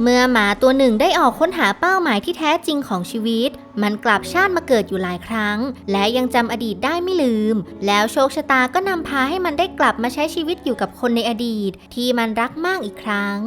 เมื่อหมาตัวหนึ่งได้ออกค้นหาเป้าหมายที่แท้จริงของชีวิตมันกลับชาติมาเกิดอยู่หลายครั้ง และยังจำอดีตได้ไม่ลืม แล้วโชคชะตาก็นำพาให้มันได้กลับมาใช้ชีวิตอยู่กับคนในอดีต ที่มันรักมากอีกครั้ง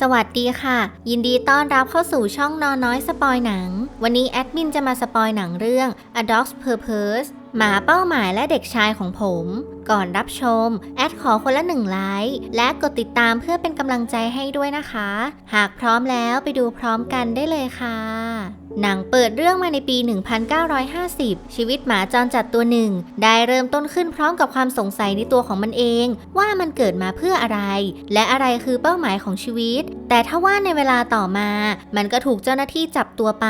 สวัสดีค่ะ ยินดีต้อนรับเข้าสู่ช่องนอนน้อยสปอยหนัง วันนี้แอดมินจะมาสปอยหนังเรื่อง A Dog's Purpose หมาเป้าหมายและเด็กชายของผม ก่อนรับชม แอดขอคนละหนึ่งไลค์และกดติดตามเพื่อเป็นกำลังใจให้ด้วยนะคะ หากพร้อมแล้วไปดูพร้อมกันได้เลยค่ะ หนังเปิดเรื่องมาในปี 1950 ชีวิตหมาจรจัดตัวหนึ่ง ได้เริ่มต้นขึ้นพร้อมกับความสงสัยในตัวของมันเอง ว่ามันเกิดมาเพื่ออะไร และอะไรคือเป้าหมายของชีวิต แต่ถ้าว่าในเวลาต่อมา มันก็ถูกเจ้าหน้าที่จับตัวไป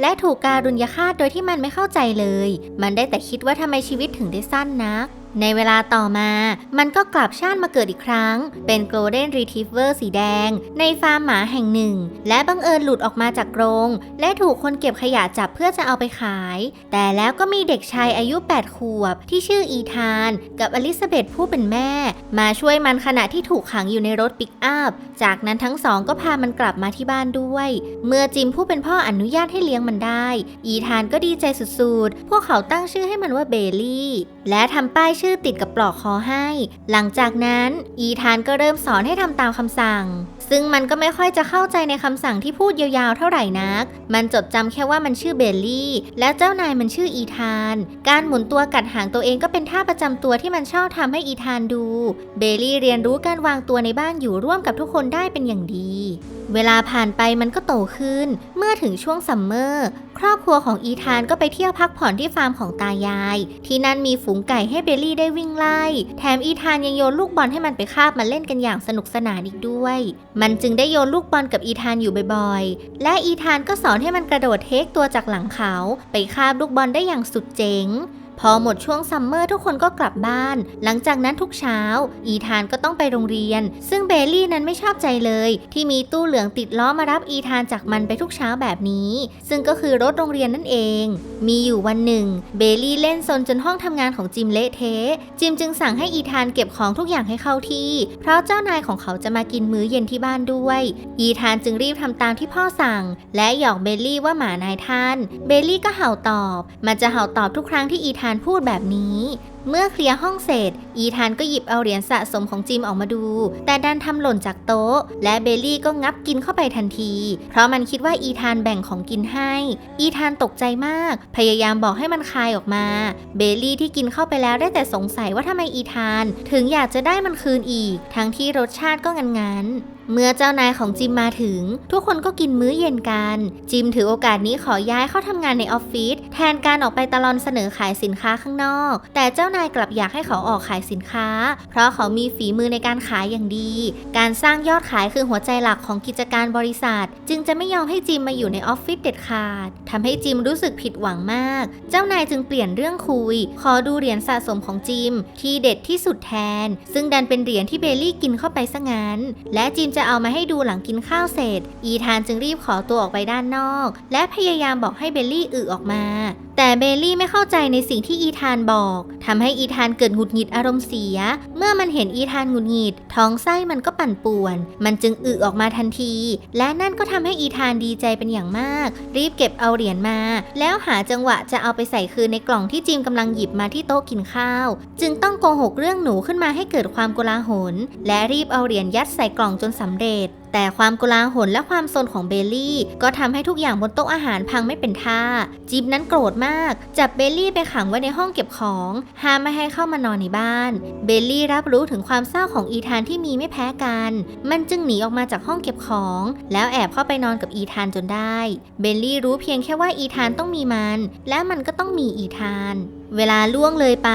และถูกการุญยฆาตโดยที่มันไม่เข้าใจเลย มันได้แต่คิดว่าทำไมชีวิตถึงได้สั้นนัก ในเวลาต่อมา มันก็กลับชาติมาเกิดอีกครั้ง เป็น Golden Retriever สีแดง ในฟาร์มหมาแห่งหนึ่ง และบังเอิญหลุดออกมาจากกรงและถูกคนเก็บขยะจับเพื่อจะเอาไปขาย แต่แล้วก็มีเด็กชายอายุ 8 ขวบ ที่ชื่ออีธาน กับอลิซาเบธผู้เป็นแม่ มาช่วยมันขณะที่ถูกขังอยู่ในรถปิกอัพ จากนั้นทั้งสองก็พามันกลับมาที่บ้านด้วย เมื่อจิมผู้เป็นพ่ออนุญาตให้เลี้ยงมันได้ อีธานก็ดีใจสุดๆ พวกเขาตั้งชื่อให้มันว่าเบลลี่ และทำป้ายชื่อติดกับปลอกคอให้ หลังจากนั้นอีธานก็เริ่มสอนให้ทำตามคำสั่ง ซึ่งมันก็ไม่ค่อยจะเข้าใจในคำสั่งที่พูดยาวๆเท่าไหร่นัก มันจดจำแค่ว่ามันชื่อเบลลี่ และเจ้านายมันชื่ออีธาน การหมุนตัวกัดหางตัวเองก็เป็นท่าประจำตัวที่มันชอบทำให้อีธานดู เบลลี่เรียนรู้การวางตัวในบ้านอยู่ร่วมกับทุกคนได้เป็นอย่างดี เวลาผ่านไปมันก็โตขึ้น เมื่อถึงช่วงซัมเมอร์ ครอบครัวของอีธานก็ไปเที่ยวพักผ่อนที่ฟาร์มของตายาย ที่นั่นมีฝูงไก่ให้เบลลี่ได้วิ่งไล่ แถมอีธานยังโยนลูกบอลให้มันไปคาบมาเล่นกันอย่างสนุกสนานอีกด้วย มันจึงได้โยนลูกบอลกับอีธานอยู่บ่อยๆ และอีธานก็สอนให้มันกระโดดเทคตัวจากหลังเขา ไปคาบลูกบอลได้อย่างสุดเจ๋ง พอหมดช่วงซัมเมอร์ทุกคนก็กลับบ้าน หลังจากนั้นทุกเช้า อีธานก็ต้องไปโรงเรียน ซึ่งเบลลี่นั้นไม่ชอบใจเลย ที่มีตู้เหลืองติดล้อมารับอีธานจากมันไปทุกเช้าแบบนี้ ซึ่งก็คือรถโรงเรียนนั่นเอง มีอยู่วันหนึ่ง เบลลี่เล่นซนจนห้องทำงานของจิมเละเทะจิมจึงสั่งให้อีธานเก็บของทุกอย่างให้เข้าที่ เพราะเจ้านายของเขาจะมากินมื้อเย็นที่บ้านด้วย อีธานจึงรีบทำตามที่พ่อสั่ง และหยอกเบลลี่ว่าหมานายท่าน เบลลี่ก็เห่าตอบ มันจะเห่าตอบทุกครั้งที่อีธานพูดแบบนี้เมื่อเคลียร์ห้องเสร็จ อีธานก็หยิบเอาเหรียญสะสมของจิมออกมาดู แต่ดันทำหล่นจากโต๊ะ และเบลลี่ก็งับกินเข้าไปทันที เพราะมันคิดว่าอีธานแบ่งของกินให้ อีธานตกใจมาก พยายามบอกให้มันคายออกมา เบลลี่ที่กินเข้าไปแล้วได้แต่สงสัยว่าทำไมอีธาน ถึงอยากจะได้มันคืนอีก ทั้งที่รสชาติก็งันๆเมื่อเจ้านายของจิมมาถึง ทุกคนก็กินมื้อเย็นกัน จิมถือโอกาสนี้ขอย้ายเข้าทำงานในออฟฟิศแทนการออกไปตลอนเสนอขายสินค้าข้างนอก แต่เจ้านายกลับอยากให้เขาออกขายสินค้า เพราะเขามีฝีมือในการขายอย่างดี การสร้างยอดขายคือหัวใจหลักของกิจการบริษัท จึงจะไม่ยอมให้จิมมาอยู่ในออฟฟิศเด็ดขาดทำให้จิมรู้สึกผิดหวังมาก เจ้านายจึงเปลี่ยนเรื่องคุย ขอดูเหรียญสะสมของจิม ที่เด็ดที่สุดแทน ซึ่งดันเป็นเหรียญที่เบลลี่กินเข้าไปซะงั้น และจิมจะเอามาให้ดูหลังกินข้าวเสร็จ อีธานจึงรีบขอตัวออกไปด้านนอก และพยายามบอกให้เบลลี่อึออกมา แต่เบลลี่ไม่เข้าใจในสิ่งที่อีธานบอกทำให้อีธานเกิดหงุดหงิดอารมณ์เสีย เมื่อมันเห็นอีธานหงุดหงิด ท้องไส้มันก็ปั่นป่วน มันจึงอึออกมาทันที และนั่นก็ทำให้อีธานดีใจเป็นอย่างมาก รีบเก็บเอาเหรียญมา แล้วหาจังหวะจะเอาไปใส่คืนในกล่องที่จิมกำลังหยิบมาที่โต๊ะกินข้าว จึงต้องโกหกเรื่องหนูขึ้นมาให้เกิดความโกลาหล และรีบเอาเหรียญยัดใส่กล่องจนสำเร็จ แต่ความโกลาหลและความซนของเบลลี่ ก็ทำให้ทุกอย่างบนโต๊ะอาหารพังไม่เป็นท่า จิมนั้นโกรธมาก จับเบลลี่ไปขังไว้ในห้องเก็บของ ห้ามไม่ให้เข้ามานอนในบ้าน เบลลี่รับรู้ถึงความเศร้าของอีธานที่มีไม่แพ้กัน มันจึงหนีออกมาจากห้องเก็บของ แล้วแอบเข้าไปนอนกับอีธานจนได้ เบลลี่รู้เพียงแค่ว่าอีธานต้องมีมัน และมันก็ต้องมีอีธาน เวลาล่วงเลยไป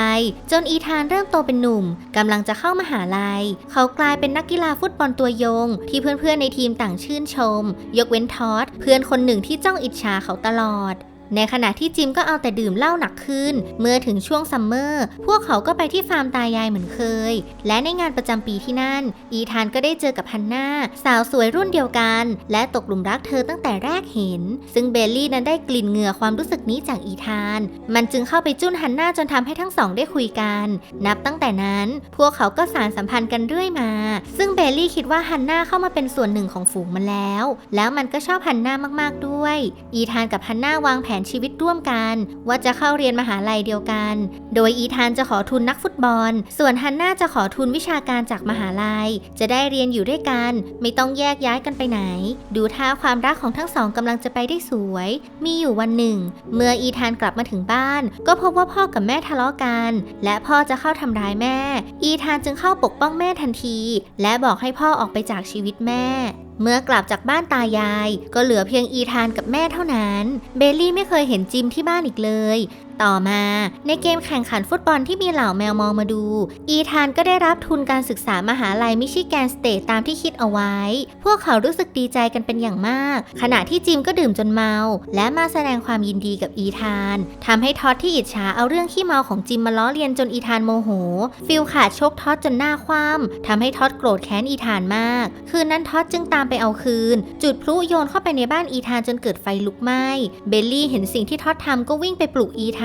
จนอีธานเริ่มโตเป็นหนุ่มกำลังจะเข้ามาหาลัย เขากลายเป็นนักกีฬาฟุตบอลตัวยง ที่เพื่อนๆในทีมต่างชื่นชม ยกเว้นทอด เพื่อนคนหนึ่งที่จ้องอิจฉาเขาตลอด ในขณะที่จิมก็เอาแต่ดื่มเหล้าหนักขึ้น เมื่อถึงช่วงซัมเมอร์ พวกเขาก็ไปที่ฟาร์มตายายเหมือนเคย และในงานประจำปีที่นั่น อีธานก็ได้เจอกับฮันนาสาวสวยรุ่นเดียวกัน และตกหลุมรักเธอตั้งแต่แรกเห็น ซึ่งเบลลี่นั้นได้กลิ่นเหงื่อความรู้สึกนี้จากอีธาน มันจึงเข้าไปจุ้นฮันนาจนทำให้ทั้งสองได้คุยกัน นับตั้งแต่นั้น พวกเขาก็สานสัมพันธ์กันเรื่อยมา ซึ่งเบลลี่คิดว่าฮันนาเข้ามาเป็นส่วนหนึ่งของฝูงมันแล้ว แล้วมันก็ชอบฮันนามากๆด้วย อีธานกับฮันนาวางแผนชีวิตร่วมกัน ว่าจะเข้าเรียนมหาลัยเดียวกัน โดยอีธานจะขอทุนนักฟุตบอล ส่วนฮันนาจะขอทุนวิชาการจากมหาลัย จะได้เรียนอยู่ด้วยกัน ไม่ต้องแยกย้ายกันไปไหน ดูท่าความรักของทั้งสองกำลังจะไปได้สวย มีอยู่วันหนึ่ง เมื่ออีธานกลับมาถึงบ้าน ก็พบว่าพ่อกับแม่ทะเลาะกัน และพ่อจะเข้าทำร้ายแม่ อีธานจึงเข้าปกป้องแม่ทันที และบอกให้พ่อออกไปจากชีวิตแม่ เมื่อกลับจากบ้านตายาย ก็เหลือเพียงอีธานกับแม่เท่านั้น เบลลี่ไม่เคยเห็นจิมที่บ้านอีกเลย ต่อมาในเกมแข่งขันฟุตบอลที่มีเหล่าแมวมองมาดู อีธานก็ได้รับทุนการศึกษามหาลัยมิชิแกนสเตทตามที่คิดเอาไว้ พวกเขารู้สึกดีใจกันเป็นอย่างมาก ขณะที่จิมก็ดื่มจนเมา และมาแสดงความยินดีกับอีธานทำให้ท็อดที่อิจฉาเอาเรื่องขี้เมาของจิมมาล้อเลียนจนอีธานโมโห ฟิลขาดชกท็อดจนหน้าคว่ำทำให้ท็อดโกรธแค้นอีธานมาก คืนนั้นท็อดจึงตามไปเอาคืน จุดพลุโยนเข้าไปในบ้านอีธานจนเกิดไฟลุกไหม้ เบลลี่เห็นสิ่งที่ท็อดทำก็วิ่งไปปลุกอีธาน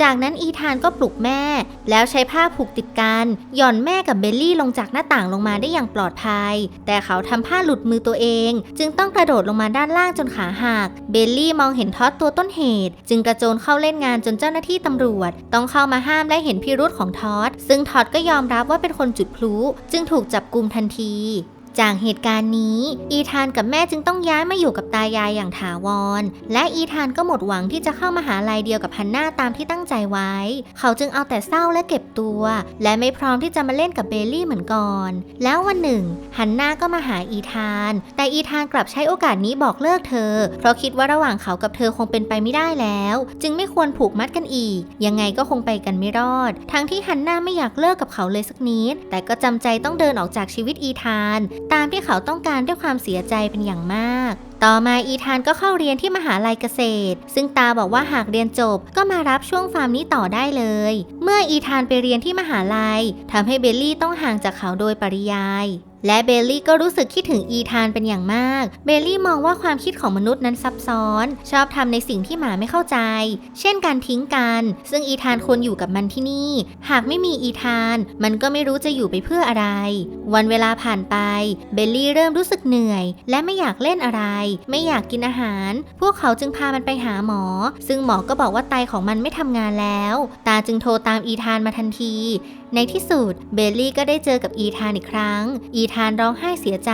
จากนั้นอีธานก็ปลุกแม่ แล้วใช้ผ้าผูกติดกันหย่อนแม่กับเบลลี่ลงจากหน้าต่างลงมาได้อย่างปลอดภัย แต่เขาทำผ้าหลุดมือตัวเอง จึงต้องกระโดดลงมาด้านล่างจนขาหัก เบลลี่มองเห็นท็อดตัวต้นเหตุ จึงกระโจนเข้าเล่นงานจนเจ้าหน้าที่ตำรวจ ต้องเข้ามาห้ามและเห็นพิรุธของท็อดซึ่งท็อดก็ยอมรับว่าเป็นคนจุดพลุจึงถูกจับกลุมทันที จากเหตุการณ์นี้ อีธานกับแม่จึงต้องย้ายมาอยู่กับตายายอย่างถาวร และอีธานก็หมดหวังที่จะเข้ามาหาลัยเดียวกับฮันน่าตามที่ตั้งใจไว้ เขาจึงเอาแต่เศร้าและเก็บตัว และไม่พร้อมที่จะมาเล่นกับเบลลี่เหมือนก่อน แล้ววันหนึ่งฮันน่าก็มาหาอีธาน แต่อีธานกลับใช้โอกาสนี้บอกเลิกเธอ เพราะคิดว่าระหว่างเขากับเธอคงเป็นไปไม่ได้แล้ว จึงไม่ควรผูกมัดกันอีก ยังไงก็คงไปกันไม่รอด ทั้งที่ฮันน่าไม่อยากเลิกกับเขาเลยสักนิด แต่ก็จำใจต้องเดินออกจากชีวิตอีธานตามที่เขาต้องการด้วยความเสียใจเป็นอย่างมาก ต่อมาอีธานก็เข้าเรียนที่มหาลัยเกษตร ซึ่งตาบอกว่าหากเรียนจบก็มารับช่วงฟาร์มนี้ต่อได้เลย เมื่ออีธานไปเรียนที่มหาลัยทำให้เบลลี่ต้องห่างจากเขาโดยปริยาย และเบลลี่ก็รู้สึกคิดถึงอีธานเป็นอย่างมาก เบลลี่มองว่าความคิดของมนุษย์นั้นซับซ้อน ชอบทำในสิ่งที่หมาไม่เข้าใจ เช่นการทิ้งกัน ซึ่งอีธานควรอยู่กับมันที่นี่ หากไม่มีอีธาน มันก็ไม่รู้จะอยู่ไปเพื่ออะไร วันเวลาผ่านไป เบลลี่เริ่มรู้สึกเหนื่อย และไม่อยากเล่นอะไร ไม่อยากกินอาหาร พวกเขาจึงพามันไปหาหมอ ซึ่งหมอก็บอกว่าไตของมันไม่ทำงานแล้ว ตาจึงโทรตามอีธานมาทันที ในที่สุดเบลลี่ก็ได้เจอกับอีธานอีกครั้ง อีธานร้องไห้เสียใจ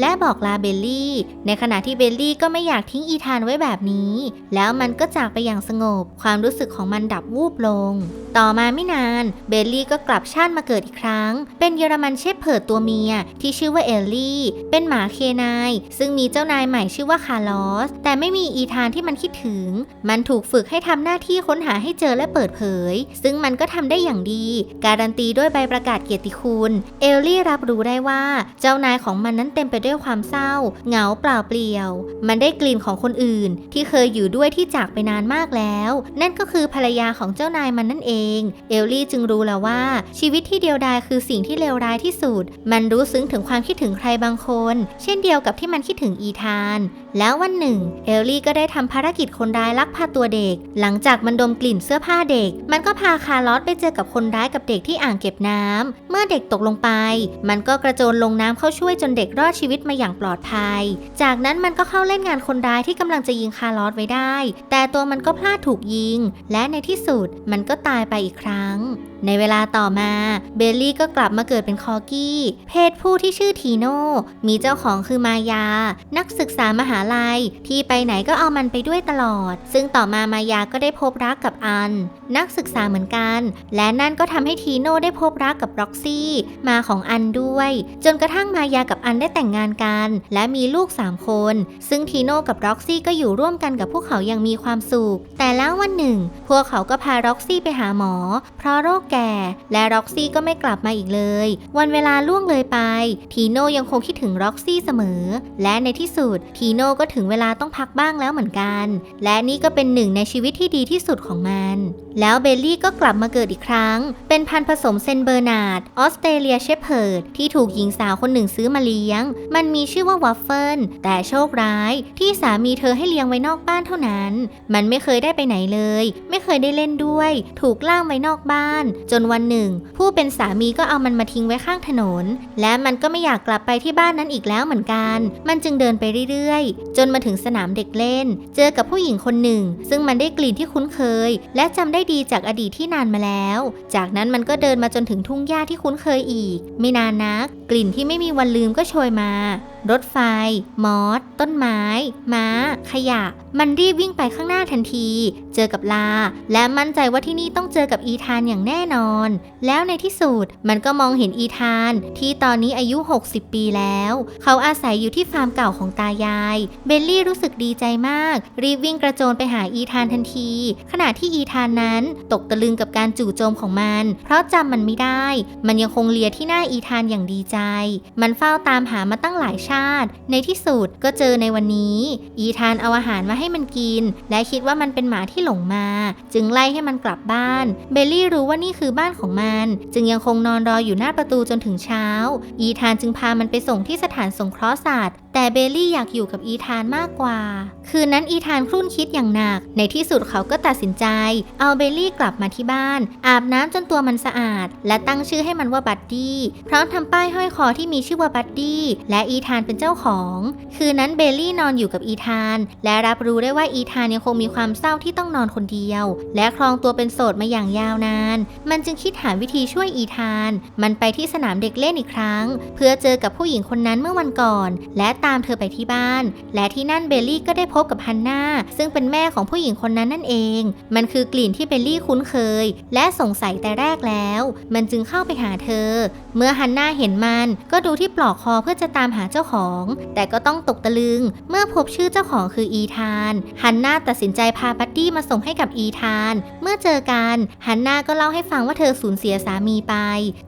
และบอกลาเบลลี่ ในขณะที่เบลลี่ก็ไม่อยากทิ้งอีธานไว้แบบนี้ แล้วมันก็จากไปอย่างสงบ ความรู้สึกของมันดับวูบลง ต่อมาไม่นาน เบลลี่ก็กลับชาติมาเกิดอีกครั้ง เป็นเยอรมันเชฟเพิดตัวเมีย ที่ชื่อว่าเอลลี่ เป็นหมาเคนายซึ่งมีเจ้านายใหม่ชื่อว่าคาร์ลอส แต่ไม่มีอีธานที่มันคิดถึง มันถูกฝึกให้ทำหน้าที่ค้นหาให้เจอและเปิดเผย ซึ่งมันก็ทำได้อย่างดี การันตีด้วยใบประกาศเกียรติคุณ เอลลี่รับรู้ได้ว่า เจ้านายของมันนั้นเต็มไปด้วยความเศร้า เหงาเปล่าเปลี่ยว มันได้กลิ่นของคนอื่น ที่เคยอยู่ด้วยที่จากไปนานมากแล้ว นั่นก็คือภรรยาของเจ้านายมันนั่นเอง เอลลี่จึงรู้แล้วว่า ชีวิตที่เดียวดายคือสิ่งที่เลวร้ายที่สุด มันรู้ซึ้งถึงความคิดถึงใครบางคน เช่นเดียวกับที่มันคิดถึงอีธานแล้ววันหนึ่ง เอลลี่ก็ได้ทำภารกิจคนร้ายลักพาตัวเด็ก หลังจากมันดมกลิ่นเสื้อผ้าเด็ก มันก็พาคาร์ลอสไปเจอกับคนร้ายกับเด็กที่อ่างเก็บน้ำ เมื่อเด็กตกลงไป มันก็กระโจนลงน้ำเข้าช่วยจนเด็กรอดชีวิตมาอย่างปลอดภัย จากนั้นมันก็เข้าเล่นงานคนร้ายที่กำลังจะยิงคาร์ลอสไว้ได้ แต่ตัวมันก็พลาดถูกยิง และในที่สุดมันก็ตายไปอีกครั้ง ในเวลาต่อมาเบลลี่ก็กลับมาเกิดเป็นคอกี้ เพศผู้ที่ชื่อทีโน่มีเจ้าของคือมายา นักศึกษามหาลัยที่ไปไหนก็เอามันไปด้วยตลอด ซึ่งต่อมามายาก็ได้พบรักกับอัน นักศึกษาเหมือนกัน และนั่นก็ทำให้ทีโน่ได้พบรักกับร็อกซี่มาของอันด้วย จนกระทั่งมายากับอันได้แต่งงานกัน และมีลูก 3 คน ซึ่งทีโน่กับร็อกซี่ก็อยู่ร่วมกันกับพวกเขาอย่างมีความสุขแต่แล้ววันหนึ่ง พวกเขาก็พาร็อกซี่ไปหาหมอ เพราะโรคแก่ และร็อกซี่ก็ไม่กลับมาอีกเลย วันเวลาล่วงเลยไป ทีโน่ยังคงคิดถึงร็อกซี่เสมอ และในที่สุด ทีโน่ก็ถึงเวลาต้องพักบ้างแล้วเหมือนกัน และนี่ก็เป็นหนึ่งในชีวิตที่ดีที่สุดของมัน แล้วเบลลี่ก็กลับมาเกิดอีกครั้ง เป็นพันธุ์ผสมเซนเบอร์นาร์ดออสเตรเลียเชพเพิร์ดที่ถูกหญิงสาวคนหนึ่งซื้อมาเลี้ยง มันมีชื่อว่าวัฟเฟิลแต่โชคร้ายที่สามีเธอให้เลี้ยงไว้นอกบ้านเท่านั้น มันไม่เคยได้ไปไหนเลย ไม่เคยได้เล่นด้วย ถูกล่ามไว้นอกบ้านจนวันหนึ่ง ผู้เป็นสามีก็เอามันมาทิ้งไว้ข้างถนน และมันก็ไม่อยากกลับไปที่บ้านนั้นอีกแล้วเหมือนกัน มันจึงเดินไปเรื่อยๆ จนมาถึงสนามเด็กเล่น เจอกับผู้หญิงคนหนึ่ง ซึ่งมันได้กลิ่นที่คุ้นเคย และจำได้ดีจากอดีตที่นานมาแล้ว จากนั้นมันก็เดินมาจนถึงทุ่งหญ้าที่คุ้นเคยอีก ไม่นานนัก กลิ่นที่ไม่มีวันลืมก็โชยมารถไฟ มอส ต้นไม้ ม้า ขยะ มันรีบวิ่งไปข้างหน้าทันที เจอกับลา และมั่นใจว่าที่นี่ต้องเจอกับอีธานอย่างแน่นอน แล้วในที่สุดมันก็มองเห็นอีธาน ที่ตอนนี้อายุ 60 ปีแล้ว เขาอาศัยอยู่ที่ฟาร์มเก่าของตายาย เบลลี่รู้สึกดีใจมาก รีบวิ่งกระโจนไปหาอีธานทันที ขณะที่อีธานนั้นตกตะลึงกับการจู่โจมของมัน เพราะจำมันไม่ได้ มันยังคงเลียที่หน้าอีธานอย่างดีใจ มันเฝ้าตามหามาตั้งหลายชาติ ในที่สุดก็เจอในวันนี้ อีธานเอาอาหารมาให้มันกิน และคิดว่ามันเป็นหมาที่หลงมา จึงไล่ให้มันกลับบ้าน เบลลี่รู้ว่านี่คือบ้านของมัน จึงยังคงนอนรออยู่หน้าประตูจนถึงเช้า อีธานจึงพามันไปส่งที่สถานสงเคราะห์สัตว์แต่เบลลี่อยากอยู่กับอีธานมากกว่า คืนนั้นอีธานครุ่นคิดอย่างหนัก ในที่สุดเขาก็ตัดสินใจ เอาเบลลี่กลับมาที่บ้าน อาบน้ำจนตัวมันสะอาด และตั้งชื่อให้มันว่าบัดดี้พร้อมทำป้ายห้อยคอที่มีชื่อว่าบัดดี้และอีธานเป็นเจ้าของ คืนนั้นเบลลี่นอนอยู่กับอีธาน และรับรู้ได้ว่าอีธานยังคงมีความเศร้าที่ต้องนอนคนเดียว และครองตัวเป็นโสดมาอย่างยาวนานมันจึงคิดหาวิธีช่วยอีธาน มันไปที่สนามเด็กเล่นอีกครั้ง เพื่อเจอกับผู้หญิงคนนั้นเมื่อวันก่อน และตามเธอไปที่บ้าน และที่นั่นเบลลี่ก็ได้พบกับฮันนาซึ่งเป็นแม่ของผู้หญิงคนนั้นนั่นเอง มันคือกลิ่นที่เบลลี่คุ้นเคย และสงสัยแต่แรกแล้ว มันจึงเข้าไปหาเธอ เมื่อฮันนาเห็นมันก็ดูที่ปลอกคอเพื่อจะตามหาเจ้าของ แต่ก็ต้องตกตะลึง เมื่อพบชื่อเจ้าของคืออีธานฮันนาตัดสินใจพาบัดดี้มาส่งให้กับอีธาน เมื่อเจอกันฮันนาก็เล่าให้ฟังว่าเธอสูญเสียสามีไป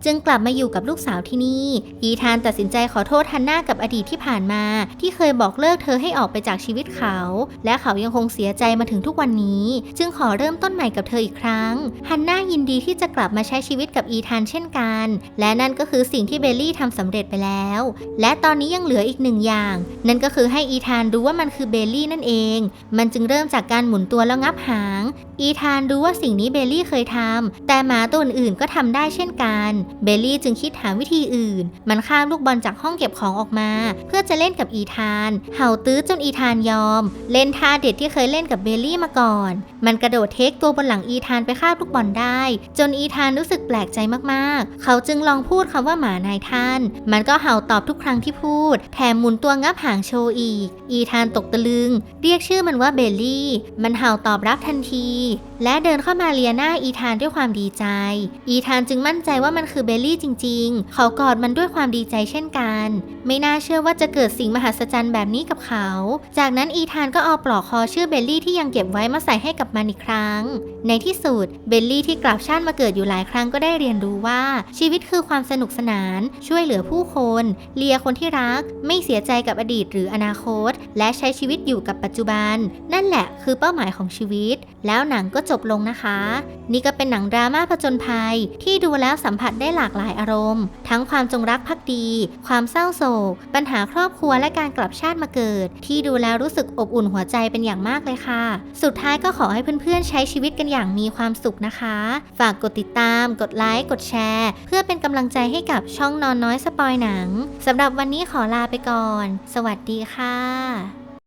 จึงกลับมาอยู่กับลูกสาวที่นี่ อีธานตัดสินใจขอโทษฮันน่ากับอดีตที่ผ่านมา ที่เคยบอกเลิกเธอให้ออกไปจากชีวิตเขา และเขายังคงเสียใจมาถึงทุกวันนี้ จึงขอเริ่มต้นใหม่กับเธออีกครั้งฮันน่ายินดีที่จะกลับมาใช้ชีวิตกับอีธานเช่นกัน และนั่นก็คือสิ่งที่เบลลี่ทำสำเร็จไปแล้ว และตอนนี้ยังเหลืออีกหนึ่งอย่าง นั่นก็คือให้อีธานรู้ว่ามันคือเบลลี่นั่นเอง มันจึงเริ่มจากการหมุนตัวแล้วงับหาง อีธานรู้ว่าสิ่งนี้เบลลี่เคยทำแต่หมาตัวอื่นก็ทำได้เช่นกัน เบลลี่จึงคิดหาวิธีอื่น มันข้ามลูกบอลจากห้องเก็บของออกมา เพื่อจะเล่นกับอีธาน เห่าตื้อจนอีธานยอม เล่นท่าเด็ดที่เคยเล่นกับเบลลี่มาก่อน มันกระโดดเทคตัวบนหลังอีธานไปคาบลูกบอลได้ จนอีธานรู้สึกแปลกใจมากๆ เขาจึงลองพูดคำว่าหมานายท่าน มันก็เห่าตอบทุกครั้งที่พูด แถมหมุนตัวงับหางโชว์อีก อีธานตกตะลึง เรียกชื่อมันว่าเบลลี่ มันเห่าตอบรับทันทีและเดินเข้ามาเลียหน้าอีธานด้วยความดีใจ อีธานจึงมั่นใจว่ามันคือเบลลี่จริง ๆ เขากอดมันด้วยความดีใจเช่นกัน ไม่น่าเชื่อว่าจะเกิดสิ่งมหัศจรรย์แบบนี้กับเขา จากนั้นอีธานก็เอาปลอกคอชื่อเบลลี่ที่ยังเก็บไว้มาใส่ให้กับมันอีกครั้ง ในที่สุดเบลลี่ที่กลับชาติมาเกิดอยู่หลายครั้งก็ได้เรียนรู้ว่า ชีวิตคือความสนุกสนาน ช่วยเหลือผู้คน เลียคนที่รัก ไม่เสียใจกับอดีตหรืออนาคต และใช้ชีวิตอยู่กับปัจจุบัน นั่นแหละคือเป้าหมายของชีวิต แล้วหนังก็จบลงนะคะ นี่ก็เป็นหนังดราม่าผจญภัย ที่ดูแล้วสัมผัสได้หลากหลายอารมณ์ ทั้งความจงรักภักดี ความเศร้าโศก ปัญหาครอบครัวและการกลับชาติมาเกิด ที่ดูแล้วรู้สึกอบอุ่นหัวใจเป็นอย่างมากเลยค่ะ สุดท้ายก็ขอให้เพื่อนๆใช้ชีวิตกันอย่างมีความสุขนะคะ ฝากกดติดตาม กดไลค์ กดแชร์ เพื่อเป็นกำลังใจให้กับช่องนอนน้อยสปอยหนังสำหรับวันนี้ขอลาไปก่อน สวัสดีค่ะ